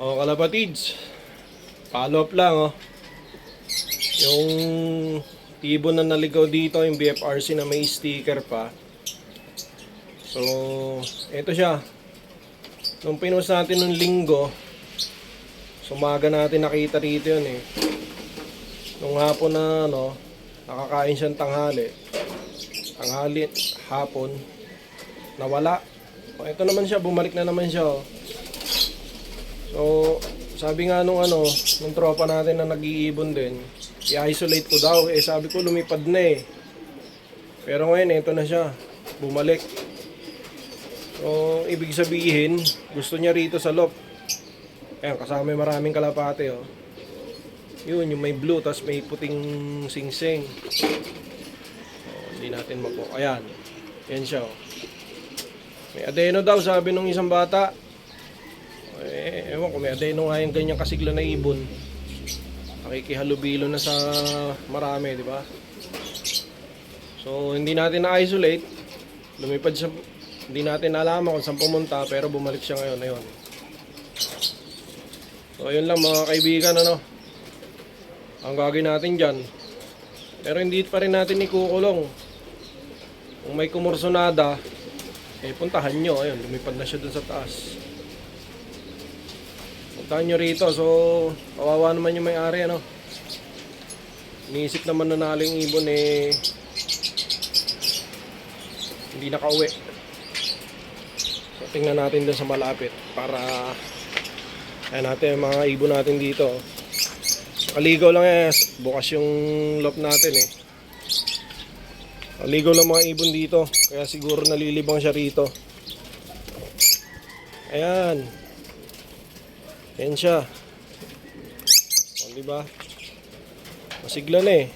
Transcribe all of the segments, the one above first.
O kalapatids, follow up lang oh. Yung ibon na naligaw dito, yung BFRC na may sticker pa. So, ito siya. Nung pinost natin nung linggo, sumaga natin nakita rito yun eh. Nung hapon na ano, nakakain siyang tanghali. Tanghali, hapon, nawala. O, ito naman siya, bumalik na naman siya oh. So, sabi nga nung ano, nung tropa natin na nag-iibon din, i-isolate ko daw. Eh, sabi ko lumipad na eh. Pero ngayon, ito na siya. Bumalik. So, ibig sabihin, gusto niya rito sa loft. Ayan, kasama yung maraming kalapate, oh. Yun, yung may blue, tas may puting singsing. Oh, hindi natin mapo. Ayan. Yan siya, oh. May adeno daw, sabi nung isang bata. Eh, ewan ko, may adeno nga yung ganyan kasigla na ibon. Nakikihalubilo na sa marami, di ba? So, hindi natin na-isolate. Lumipad siya, hindi natin nalaman kung saan pumunta, pero bumalik siya ngayon. Ayun. So, yun lang mga kaibigan, ano. Ang gagawin natin dyan. Pero hindi pa rin natin ikukulong. Kung may kumursonada, eh puntahan nyo. Ayun, lumipad na siya dun sa taas. Puntahan nyo rito. So, kawawa naman yung may-ari, ano. Iniisip naman na naling ibon, eh, hindi nakauwi. So, tingnan natin dun sa malapit para ayan natin yung mga ibon natin dito. Kaligaw lang eh. Bukas yung lock natin eh. Kaligaw lang mga ibon dito. Kaya siguro nalilibang siya rito. Ayan. Ayan siya. O, di ba? Masigla na eh.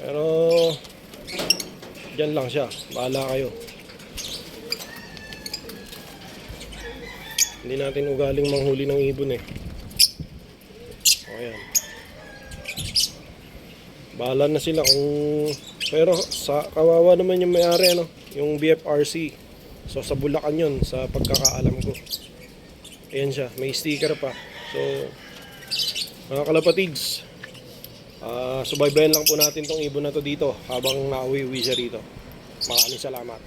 Pero Diyan lang siya. Bahala kayo. Hindi natin ugaling manghuli ng ibon eh. O ayan. Bahala na sila kung... Pero sa kawawa naman yung may-ari ano, yung BFRC. So sa Bulacan yun, sa pagkakaalam ko. Ayan siya, may sticker pa. So, mga kalapatids, ah subaybayan lang po natin tong ibon na to dito habang nauwi-uwi siya rito. Maraming salamat.